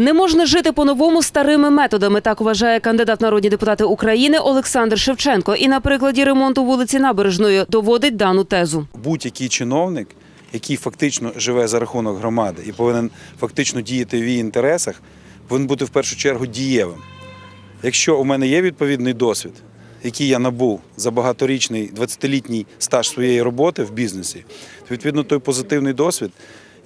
Не можна жити по-новому старими методами. Так вважає кандидат народні депутати України Олександр Шевченко. І на прикладі ремонту вулиці Набережної доводить дану тезу. будь-який чиновник, який фактично живе за рахунок громади і повинен фактично діяти в її інтересах, повинен бути в першу чергу дієвим. Якщо у мене є відповідний досвід, який я набув за багаторічний 20-літній стаж своєї роботи в бізнесі, то відповідно той позитивний досвід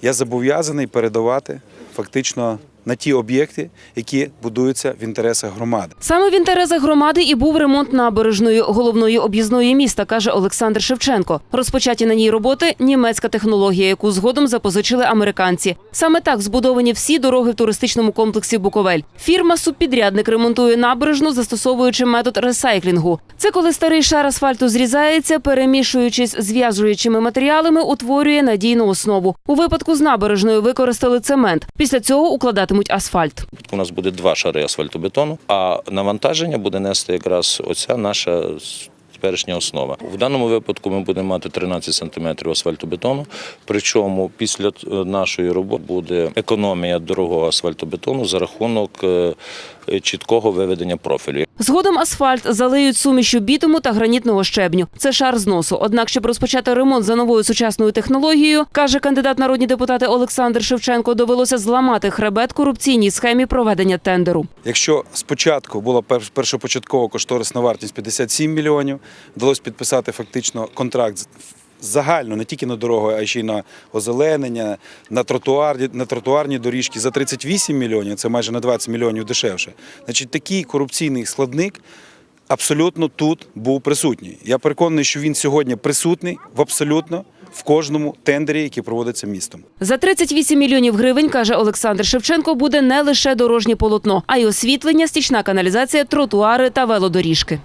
я зобов'язаний передавати фактично на ті об'єкти, які будуються в інтересах громади. Саме в інтересах громади і був ремонт набережної головної об'їзної міста, каже Олександр Шевченко. Розпочаті на ній роботи німецька технологія, яку згодом запозичили американці. Саме так збудовані всі дороги в туристичному комплексі Буковель. Фірма субпідрядник ремонтує набережну, застосовуючи метод ресайклінгу. Це коли старий шар асфальту зрізається, перемішуючись з в'яжуючими матеріалами, утворює надійну основу. У випадку з набережною використали цемент. Після цього укладатимуть асфальт. У нас буде два шари асфальтобетону, а навантаження буде нести якраз оця наша теперішня основа. В даному випадку ми будемо мати 13 сантиметрів асфальтобетону. Причому після е, нашої роботи буде економія дорогого асфальтобетону за рахунок е, чіткого виведення профілю. Згодом асфальт залиють сумішю бітуму та гранітного щебню. Це шар зносу. Однак, щоб розпочати ремонт за новою сучасною технологією, каже кандидат народні депутати Олександр Шевченко, довелося зламати хребет корупційній схемі проведення тендеру. Якщо спочатку була першопочаткова кошторисна вартість 57 мільйонів, вдалося підписати фактично контракт з- загально не тільки на дорогу, а ще й на озеленення, на тротуарні, на тротуарні доріжки за 38 мільйонів, це майже на 20 мільйонів дешевше. Значить, такий корупційний складник абсолютно тут був присутній. Я переконаний, що він сьогодні присутній в абсолютно в кожному тендері, який проводиться містом. За 38 мільйонів гривень, каже Олександр Шевченко, буде не лише дорожнє полотно, а й освітлення, стічна каналізація, тротуари та велодоріжки.